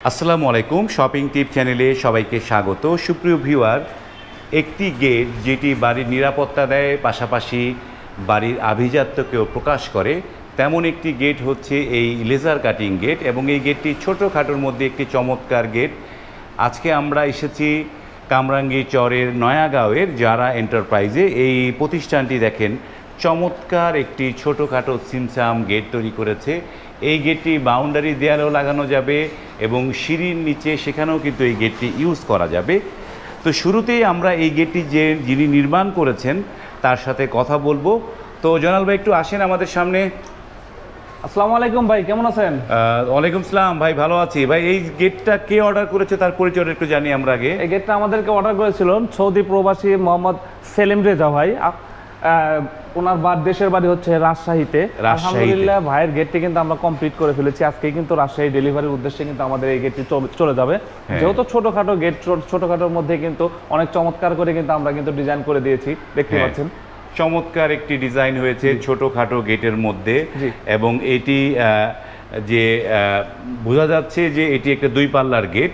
আসসালামু আলাইকুম শপিং টিপ চ্যানেলে সবাইকে স্বাগত। সুপ্রিয় ভিউয়ার, একটি গেট যেটি বাড়ির নিরাপত্তা দেয়, পাশাপাশি বাড়ির আভিজাত্যকেও প্রকাশ করে, তেমন একটি গেট হচ্ছে এই লেজার কাটিং গেট এবং এই গেটটি ছোটোখাটোর মধ্যে একটি চমৎকার গেট আজকে আমরা এসেছি কামরাঙ্গি চরের নয়াগাঁওয়ের যারা এন্টারপ্রাইজে এই প্রতিষ্ঠানটি দেখেন চমৎকার একটি ছোটোখাটো সিমসাম গেট তৈরি করেছে। এই গেটটি বাউন্ডারি দেয়ালেও লাগানো যাবে এবং সিঁড়ির নিচে সেখানেও কিন্তু এই গেটটি ইউজ করা যাবে। তো শুরুতেই আমরা এই গেটটি যে যিনি নির্মাণ করেছেন তার সাথে কথা বলব। তো জনাল ভাই একটু আসেন আমাদের সামনে। আসসালামু আলাইকুম ভাই কেমন আছেন? ওয়ালাইকুম সালাম ভাই ভালো আছি। ভাই এই গেটটা কে অর্ডার করেছে তার পরিচয়টা একটু জানি আমরা আগে। এই গেটটা আমাদেরকে অর্ডার করেছিলেন সৌদি প্রবাসী মোহাম্মদ সেলিম রেজা ভাই। ওনার বা দেশের বাড়ি হচ্ছে রাজশাহীতে। আলহামদুলিল্লাহ ভাইয়ের গেটটি কিন্তু আমরা কমপ্লিট করে ফেলেছি। আজকে কিন্তু রাজশাহী ডেলিভারির উদ্দেশ্যে কিন্তু আমাদের এই গেটটি চলে যাবে। হ্যাঁ। যেহেতু ছোটখাটো গেট ছোটখাটোর মধ্যে কিন্তু অনেক চমৎকার করে কিন্তু আমরা কিন্তু ডিজাইন করে দিয়েছি। দেখতে হ্যাঁ। পাচ্ছেন? চমৎকার একটি ডিজাইন হয়েছে ছোটখাটো গেটের মধ্যে এবং এটি আহ, যে বোঝা যাচ্ছে যে এটি একটা দুই পাল্লার গেট।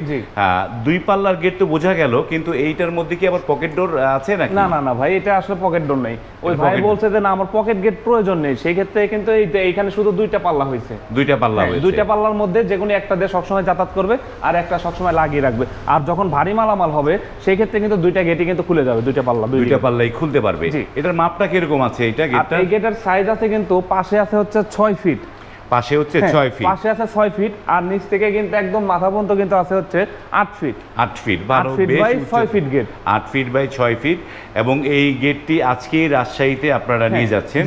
দুই পাল্লার গেট তো বোঝা গেল কিন্তু এইটার মধ্যে কি আবার পকেট ডোর আছে নাকি? না না না ভাই এটা আসলে পকেট ডোর নেই। ওই ভাই বলছে যে না আমার পকেট গেট প্রয়োজন নেই। সেই ক্ষেত্রে কিন্তু এই এইখানে শুধু দুইটা পাল্লা হয়েছে। দুইটা পাল্লা হ্যাঁ, হয়েছে। দুইটা পাল্লার মধ্যে যে কোনো একটা দিয়ে সবসময় যাতায়াত করবে আর একটা সবসময় লাগিয়ে রাখবে। আর যখন ভারী মালামাল হবে সেই ক্ষেত্রে কিন্তু দুইটা গেটই কিন্তু খুলে যাবে দুইটা পাল্লা দুইটা। পাল্লাই খুলতে পারবে। এটার মাপটা কীরকম আছে এটা গেটটা এই গেটের সাইজ আছে কিন্তু পাশে আছে হচ্ছে ছয় ফিট পাশে হচ্ছে হ্যাঁ, ছয় ফিট পাশে আছে ছয় ফিট আর নিচ থেকে কিন্তু একদম মাথা পর্যন্ত কিন্তু আছে হচ্ছে আট ফিট আট ফিট আট বারো ফিট বাই ছয় ফিট গেট আট ফিট বাই ছয় ফিট এবং এই গেটটি আজকে রাজশাহীতে আপনারা নিয়ে যাচ্ছেন।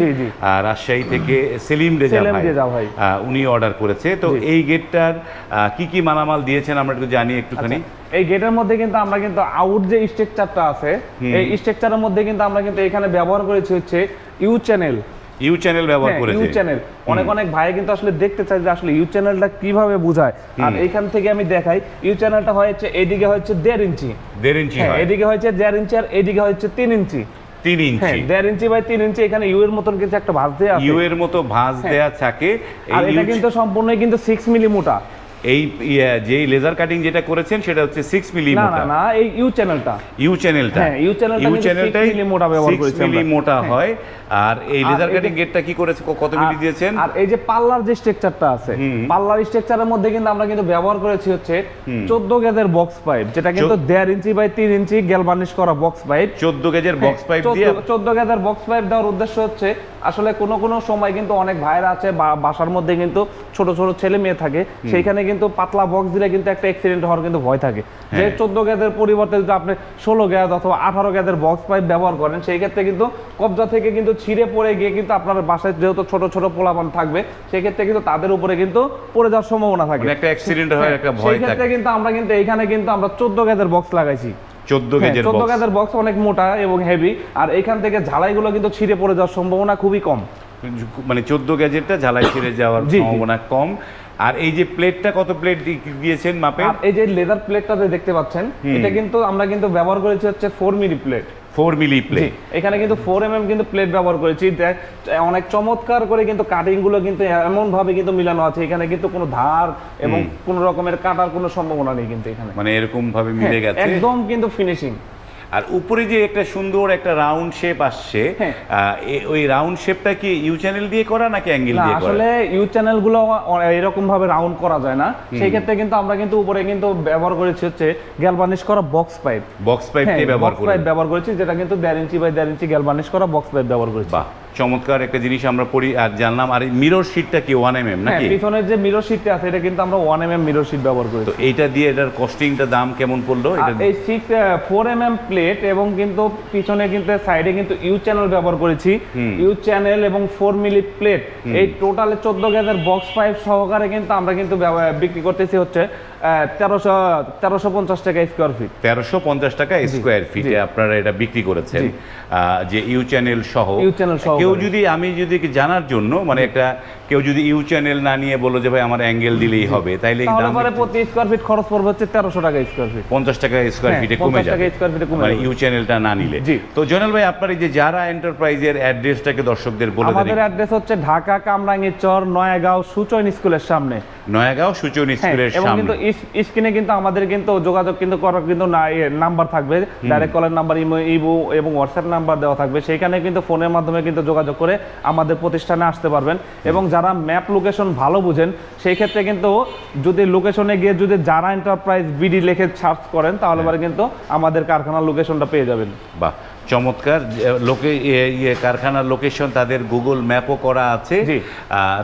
রাজশাহী থেকে সেলিম রেজা ভাই। উনি অর্ডার করেছে। তো এই গেটটার কি কি মালামাল দিয়েছেন আমরা একটু জানি একটুখানি। এই গেটের মধ্যে কিন্তু আমরা কিন্তু আউট যে স্ট্রাকচারটা আছে এই স্ট্রাকচারের মধ্যে কিন্তু আমরা কিন্তু এখানে ব্যবহার করেছি হচ্ছে ইউ চ্যানেল ইউ চ্যানেল ব্যবহার ইউ চ্যানেল অনেক অনেক ভাই কিন্তু আসলে দেখতে চাই যে আসলে ইউ চ্যানেলটা কীভাবে বোঝায়। আর এইখান থেকে আমি দেখাই ইউ চ্যানেলটা হয়েছে এদিকে হচ্ছে দেড় ইঞ্চি। দেড় ইঞ্চি হ্যাঁ এদিকে হয়েছে দেড় ইঞ্চি আর এদিকে হচ্ছে তিন ইঞ্চি। তিন হ্যাঁ ইঞ্চি দেড় ইঞ্চি বাই তিন ইঞ্চি এখানে ইউ এর মতন কিছু একটা ভাঁজ দেওয়া ইউ এর মতো ভাঁজ দেয়া থাকে। আর এটা কিন্তু সম্পূর্ণই কিন্তু সিক্স মিলি মোটা। এই যেই লেজার কাটিং যেটা করেছেন সেটা হচ্ছে সিক্স মিলি না না মোটা। না এই ইউ চ্যানেলটা ইউ চ্যানেলটা হ্যাঁ, ইউ চ্যানেলটা ইউ কিন্তু চ্যানেলটাই মিলি মোটা ব্যবহার 6 মিলি মোটা হ্যাঁ। হয়। আর এই লেজার কাটিং গেটটা কি করেছে? কত মিলি দিয়েছেন? আর এই যে পাল্লার যে স্ট্রাকচারটা আছে পাল্লার স্ট্রাকচারের মধ্যে কিন্তু আমরা কিন্তু ব্যবহার করেছি হচ্ছে চোদ্দ গেজের বক্স পাইপ যেটা কিন্তু দেড় ইঞ্চি বাই তিন ইঞ্চি গ্যালবানিশ করা বক্স পাইপ 14 গেজের বক্স পাইপ দিয়ে চোদ্দ গেজের বক্স পাইপ দেওয়ার উদ্দেশ্য হচ্ছে আসলে কোনো কোনো সময় কিন্তু অনেক ভাইরা আছে বাসার মধ্যে কিন্তু ছোট ছোট ছেলে মেয়ে থাকে সেইখানে কিন্তু পাতলা বক্স দিলে কিন্তু একটা অ্যাক্সিডেন্ট হওয়ার কিন্তু ভয় থাকে। যে হ্যাঁ। চোদ্দ গ্যাদের পরিবর্তে যদি আপনি ষোলো গ্যাদ অথবা আঠারো গ্যাদের বক্স পাইপ ব্যবহার করেন সেই ক্ষেত্রে কিন্তু কবজা থেকে কিন্তু ছিঁড়ে পড়ে গিয়ে কিন্তু আপনার বাসায় যেহেতু ছোট ছোট পোলাপান থাকবে সেই ক্ষেত্রে কিন্তু তাদের উপরে কিন্তু পড়ে যাওয়ার সম্ভাবনা থাকে। মানে একটা অ্যাক্সিডেন্ট হয় একটা সেই ভয় ক্ষেত্রে থাকে। কিন্তু আমরা কিন্তু এইখানে কিন্তু আমরা চোদ্দ গ্যাদের বক্স লাগাইছি। 14 গেজের চোদ্দ বক্স বক্স অনেক মোটা এবং হেভি আর এখান থেকে ঝালাইগুলো কিন্তু ছিঁড়ে পড়ে যাওয়ার সম্ভাবনা খুবই কম। মানে 14 গেজেরটা ঝালাই ছিঁড়ে যাওয়ার। সম্ভাবনা কম। আর এই যে প্লেটটা কত প্লেট দিয়েছেন মাপে এই যে লেদার প্লেটটা দেখতে পাচ্ছেন এটা কিন্তু আমরা কিন্তু ব্যবহার করেছি হচ্ছে four milli plate 4 milli plate এখানে কিন্তু ফোর এম কিন্তু প্লেট ব্যবহার করেছি। দেখ- অনেক চমৎকার করে কিন্তু কাটিংগুলো কিন্তু এমন ভাবে কিন্তু মিলানো আছে। এখানে কিন্তু কোনো ধার এবং কোনো রকমের কাটার কোনো সম্ভাবনা নেই কিন্তু এখানে। মানে এরকম ভাবে মিলে গেছে। একদম কিন্তু ফিনিশিং আর উপরে যে একটা সুন্দর একটা রাউন্ড শেপ আসছে হ্যাঁ। ওই রাউন্ড শেপটা কি ইউ চ্যানেল দিয়ে করা নাকি অ্যাঙ্গেল দিয়ে করা? আসলে ইউ চ্যানেলগুলো এরকম ভাবে রাউন্ড করা যায় না। সেই ক্ষেত্রে কিন্তু আমরা কিন্তু উপরে কিন্তু ব্যবহার করেছি হচ্ছে গ্যালভানিশ করা বক্স পাইপ বক্স পাইপ ব্যবহার করে পাইপ ব্যবহার করেছি যেটা কিন্তু দেড় ইঞ্চি বাই দেড় ইঞ্চি গ্যালভানিশ করা বক্স পাইপ ব্যবহার করেছি। বাহ। চমৎকার একটা জিনিস আমরা পড়ি আর জানলাম। আর মিরর শিটটা কি ওয়ান এম এম নাকি? পিছনের যে মিরর শিটটা আছে এটা কিন্তু আমরা one M M mirror sheet ব্যবহার করেছি। তো এইটা দিয়ে এটার কস্টিংটা দাম কেমন পড়ল? এটা এই six four M M plate এবং কিন্তু পিছনে কিন্তু সাইডে কিন্তু ইউ চ্যানেল ব্যবহার করেছি। ইউ চ্যানেল এবং ফোর মিলি প্লেট এই টোটালে চোদ্দ গ্যাসের বক্স পাইপ সহকারে কিন্তু আমরা কিন্তু বিক্রি করতেছি হচ্ছে তেরোশো তেরোশো পঞ্চাশ টাকা স্কোয়ার ফিট তেরোশো পঞ্চাশ টাকা স্কোয়ার ফিটে আপনারা এটা বিক্রি করেছেন। যে ইউ চ্যানেল সহ ইউ চ্যানেল সহ। কেউ যদি আমি যদি জানার জন্য মানে একটা কেউ যদি ইউ চ্যানেল না নিয়ে বলল যে ভাই আমার অ্যাঙ্গেল দিলেই হবে তাইলে তাহলে প্রতি স্কোয়ার ফিট খরচ পড়বে হচ্ছে তেরোশো টাকা স্কোয়ার ফিট পঞ্চাশ টাকা স্কোয়ার ফিটে কমে 50 টাকা যাবে স্কোয়ার ফিটে কমে মানে ইউ চ্যানেলটা না নিলে। তো জয়নাল ভাই আপনার এই যে যারা এন্টারপ্রাইজের অ্যাড্রেসটাকে দর্শকদের বলে দেন আমাদের অ্যাড্রেস হচ্ছে ঢাকা কামরাঙ্গি চর নয়াগাঁও সুচয়ন স্কুলের সামনে। নয়াগাঁও সূচন হ্যাঁ, স্কুলের এবং কিন্তু স্ক্রিনে কিন্তু আমাদের কিন্তু যোগাযোগ কিন্তু করার কিন্তু নাম্বার থাকবে। ডাইরেক্ট কলের নাম্বার ইমো এবং হোয়াটসঅ্যাপ নাম্বার দেওয়া থাকবে। সেখানে কিন্তু ফোনের মাধ্যমে কিন্তু যোগাযোগ করে আমাদের প্রতিষ্ঠানে আসতে পারবেন এবং যারা ম্যাপ লোকেশন ভালো বুঝেন সেই ক্ষেত্রে কিন্তু যদি লোকেশনে গিয়ে যদি যারা এন্টারপ্রাইজ বিডি লেখে সার্চ করেন তাহলে পরে কিন্তু আমাদের কারখানার লোকেশনটা পেয়ে যাবেন। বাহ চমৎকার। লোকে ইয়ে- কারখানার লোকেশন তাদের গুগল ম্যাপও করা আছে।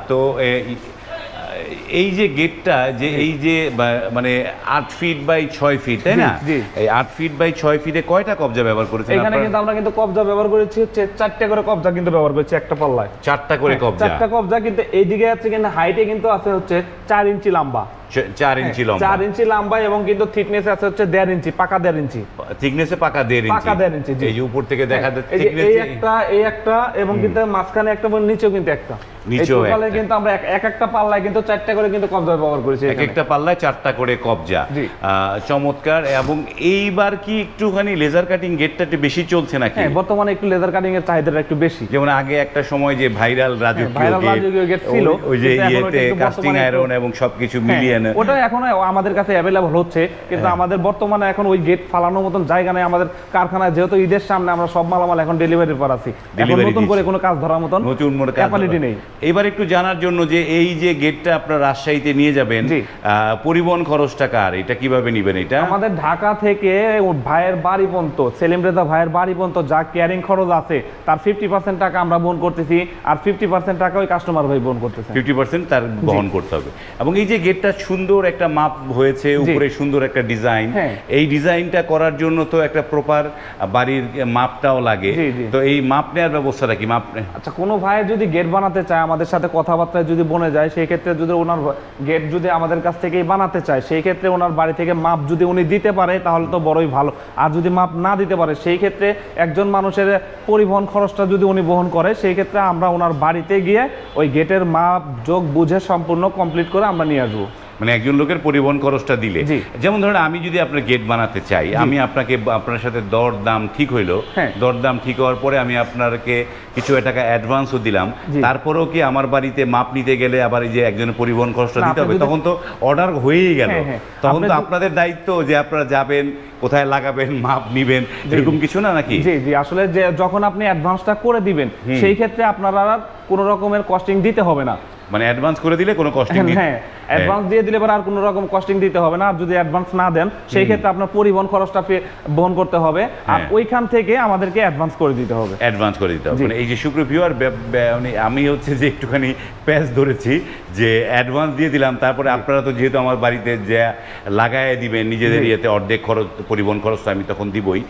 তো এই যে গেটটা যে এই যে মানে আট ফিট বাই ছয় ফিট তাই না। এই আট ফিট বাই ছয় ফিটে কয়টা কবজা ব্যবহার করেছেন এখানে কিন্তু আমরা কিন্তু কবজা ব্যবহার করেছি হচ্ছে চারটা করে কবজা কিন্তু ব্যবহার করেছি একটা পাল্লায়। চারটা করে হ্যাঁ, কবজা। চারটা কবজা কিন্তু এইদিকে আছে কিন্তু হাইটে কিন্তু আছে হচ্ছে চার ইঞ্চি লম্বা। চার ইঞ্চি লম্বা। চার ইঞ্চি লম্বা এবং কিন্তু থিকনেস আছে হচ্ছে দেড় ইঞ্চি পাকা দেড় ইঞ্চি। থিকনেসে পাকা দেড় ইঞ্চি। পাকা দেড় ইঞ্চি, এই উপর থেকে দেখা হ্যাঁ, যাচ্ছে এই একটা এই একটা এবং কিন্তু মাঝখানে একটা এবং নিচেও কিন্তু একটা। নিচেও এই টোটালে একটা। কিন্তু আমরা এক- এক একটা পাল্লায় কিন্তু চারটা করে কিন্তু কবজা ব্যবহার করেছি এক একটা পাল্লায় চারটা করে কবজা। চমৎকার। এবং এইবার কি একটুখানি লেজার কাটিং গেটটা একটু বেশি চলছে নাকি? হ্যাঁ বর্তমানে একটু লেদার কাটিং এর চাহিদাটা একটু বেশি। যেমন আগে একটা সময় যে ভাইরাল রাজকীয় গেট ছিল, ওই- যে ইয়েতে কাস্টিং আয়রন এবং সবকিছু হ্যাঁ, মিলিয়ে ওটা এখনও আমাদের কাছে অ্যাভেলেবল হচ্ছে কিন্তু হ্যাঁ। আমাদের বর্তমানে এখন ওই গেট ফালানোর মতন জায়গা নেই। আমাদের কারখানায় যেহেতু ঈদের সামনে আমরা সব মালামাল এখন ডেলিভারি পর আছি। নতুন করে কোনো কাজ ধরার মতন নতুন ক্যাপাবিলিটি নেই। এবার একটু জানার জন্য যে এই যে গেটটা আপনার রাজশাহীতে নিয়ে যাবেন পরিবহন খরচটা কার? এটা কীভাবে নিবেন এটা? আমাদের ঢাকা থেকে ভাইয়ের বাড়ি পর্যন্ত সেলিম রেজা ভাইয়ের বাড়ি পর্যন্ত যা ক্যারিং খরচ আছে তার ফিফটি পার্সেন্ট টাকা আমরা বহন করতেছি আর ফিফটি পার্সেন্ট টাকা ওই কাস্টমার ভাই বহন করতেছে। ফিফটি পার্সেন্ট তার বহন করতে হবে। এবং এই যে গেটটা সুন্দর একটা মাপ হয়েছে উপরে সুন্দর একটা ডিজাইন। হ্যাঁ। এই ডিজাইনটা করার জন্য তো একটা প্রপার বাড়ির মাপটাও লাগে। তো এই মাপ নেওয়ার ব্যবস্থাটা কি? মাপ আচ্ছা কোনো ভাই যদি গেট বানাতে চায় আমাদের সাথে কথাবার্তায় যদি বনে যায় সেই ক্ষেত্রে যদি ওনার গেট যদি আমাদের কাছ থেকেই বানাতে চায় সেই ক্ষেত্রে ওনার বাড়ি থেকে মাপ যদি উনি দিতে পারে তাহলে তো বড়ই ভালো। আর যদি মাপ না দিতে পারে সেই ক্ষেত্রে একজন মানুষের পরিবহন খরচটা যদি উনি বহন করে সেই ক্ষেত্রে আমরা ওনার বাড়িতে গিয়ে ওই গেটের মাপ যোগ বুঝে সম্পূর্ণ কমপ্লিট করে আমরা নিয়ে আসব। মানে একজন লোকের পরিবহন খরচটা দিলে। যেমন ধরেন আমি যদি আপনার গেট বানাতে চাই আমি আপনাকে আপনার সাথে দর দাম ঠিক হইল হ্যাঁ। দর দাম ঠিক হওয়ার পরে আমি আপনাকে কিছু টাকা অ্যাডভান্সও দিলাম তারপরেও কি আমার বাড়িতে মাপ নিতে গেলে আবার এই যে একজনের পরিবহন খরচটা দিতে হবে তখন তো অর্ডার হয়েই গেল। হ্যাঁ, হ্যাঁ। তখন তো আপনাদের দায়িত্ব যে আপনারা যাবেন কোথায় লাগাবেন মাপ নিবেন এরকম কিছু না নাকি? জি জি আসলে যে যখন আপনি অ্যাডভান্সটা করে দিবেন সেই ক্ষেত্রে আপনারা কোনো রকমের কস্টিং দিতে হবে না। মানে অ্যাডভান্স করে দিলে কোনো কষ্ট হ্যাঁ অ্যাডভান্স দিয়ে দিলে পরে আর কোনো রকম কস্টিং দিতে হবে না। আর যদি অ্যাডভান্স না দেন সেই ক্ষেত্রে আপনার পরিবহন খরচটা বহন করতে হবে। আর হ্যাঁ। ওইখান থেকে আমাদেরকে অ্যাডভান্স করে দিতে হবে। অ্যাডভান্স করে দিতে হবে। মানে এই যে সুপ্রিভিউয়ার মানে আমি হচ্ছে যে একটুখানি প্যাচ ধরেছি যে অ্যাডভান্স দিয়ে দিলাম তারপরে আপনারা তো যেহেতু আমার বাড়িতে যে লাগায় দিবেন নিজেদের ইয়েতে অর্ধেক খরচ পরিবহন খরচ আমি তখন দিবই।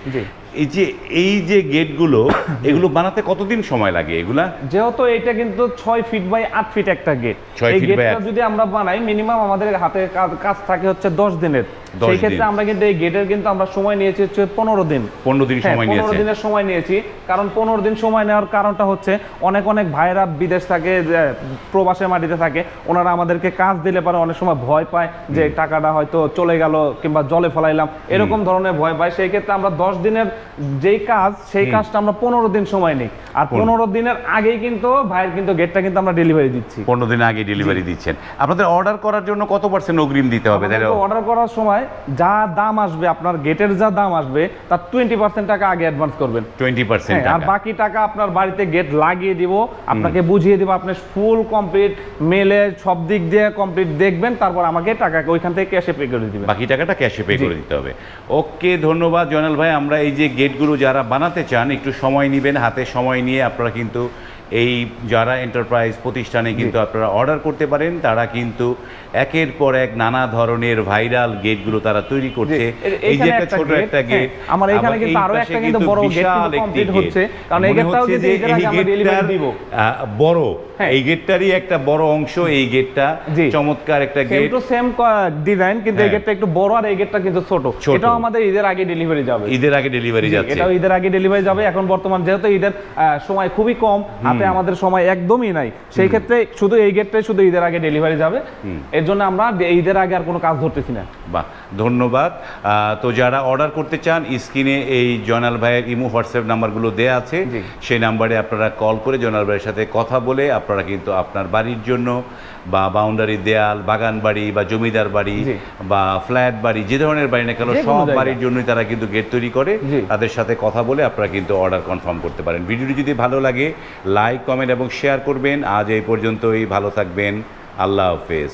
এই যে এই যে গেটগুলো এগুলো বানাতে কতদিন সময় লাগে এগুলা? যেহেতু এটা কিন্তু ছয় ফিট বাই আট ফিট একটা গেট এই গেটটা যদি আমরা বানাই মিনিমাম আমাদের হাতে কাজ- থাকে হচ্ছে দশ দিনের। 10 সেই ক্ষেত্রে আমরা কিন্তু এই গেটের কিন্তু আমরা সময় নিয়েছি হচ্ছে পনেরো দিন। পনেরো দিন হ্যাঁ, সময় পনেরো দিনের সময় নিয়েছি। কারণ পনেরো দিন সময় নেওয়ার কারণটা হচ্ছে অনেক অনেক ভাইরা বিদেশ থাকে যে প্রবাসে মাটিতে থাকে ওনারা আমাদেরকে কাজ দিলে পারে অনেক সময় ভয় পায় যে টাকাটা হয়তো চলে গেল কিংবা জলে ফেলাইলাম এরকম ধরনের ভয় পায়। সেই ক্ষেত্রে আমরা দশ দিনের যেই কাজ সেই কাজটা আমরা পনেরো দিন সময় নিই। আর পনেরো দিনের আগেই কিন্তু ভাইয়ের কিন্তু গেটটা কিন্তু আমরা ডেলিভারি দিচ্ছি। পনেরো দিন আগে ডেলিভারি দিচ্ছেন। আপনাদের অর্ডার করার জন্য কত পার্সেন্ট অগ্রিম দিতে হবে? অর্ডার করার সময় যা দাম আসবে আপনার গেটের যা দাম আসবে তার টোয়েন্টি পার্সেন্ট টাকা আগে অ্যাডভান্স করবেন। টোয়েন্টি পার্সেন্ট হ্যাঁ, আর বাকি টাকা আপনার বাড়িতে গেট লাগিয়ে দিব আপনাকে বুঝিয়ে দিব আপনি ফুল কমপ্লিট মেলে সব দিক দিয়ে কমপ্লিট দেখবেন তারপর আমাকে টাকা ওইখান থেকে ক্যাশে পে করে দিবেন। বাকি টাকাটা ক্যাশে পে করে দিতে হবে। ওকে ধন্যবাদ জয়নাল ভাই। আমরা এই যে গেটগুলো যারা বানাতে চান একটু সময় নেবেন হাতে সময় নিয়ে আপনারা কিন্তু এই যারা এন্টারপ্রাইজ প্রতিষ্ঠানে কিন্তু আপনারা অর্ডার করতে পারেন তারা কিন্তু একের পর এক নানা ধরনের ভাইরাল গেটগুলো তারা তৈরি করছে। এই যে একটা ছোট একটা হ্যাঁ, গেট আমার এখানে কিন্তু আরও একটা কিন্তু বড় কিন্তু complete হচ্ছে, কারণ এই গেটটাও যদি এটার আগে আমরা delivery দিব। বড়। হ্যাঁ। এই গেটটারই একটা বড় অংশ এই গেটটা চমৎকার একটা গেট টু সেম ডিজাইন কিন্তু এই হ্যাঁ। গেটটা একটু বড় আর এই গেটটা কিন্তু ছোট। ছোট। এটাও আমাদের ঈদের আগে ডেলিভারি যাবে। ঈদের আগে ডেলিভারি যাচ্ছে। এটাও ঈদের আগে ডেলিভারি যাবে। এখন বর্তমান যেহেতু ঈদের সময় খুবই কম হাতে আমাদের সময় একদমই নাই। সেই ক্ষেত্রে শুধু এই গেটটাই শুধু ঈদের আগে ডেলিভারি যাবে। এর জন্য আমরা ঈদের আগে আর কোনো কাজ ধরতেছি না। বাহ ধন্যবাদ। তো যারা অর্ডার করতে চান স্ক্রিনে এই জয়নাল ভাইয়ের ইমো হোয়াটসঅ্যাপ নাম্বারগুলো দেওয়া আছে। সেই নাম্বারে আপনারা কল করে জয়নাল ভাইয়ের সাথে কথা বলে আপনারা কিন্তু আপনার বাড়ির জন্য বা বাউন্ডারি দেয়াল বাগান বাড়ি বা জমিদার বাড়ি বা ফ্ল্যাট বাড়ি যে ধরনের বাড়ি না কেন সব বাড়ির জন্যই তারা কিন্তু গেট তৈরি করে। তাদের সাথে কথা বলে আপনারা কিন্তু অর্ডার কনফার্ম করতে পারেন। ভিডিওটি যদি ভালো লাগে লাইক কমেন্ট এবং শেয়ার করবেন। আজ এই পর্যন্তই ভালো থাকবেন। আল্লাহ হাফেজ।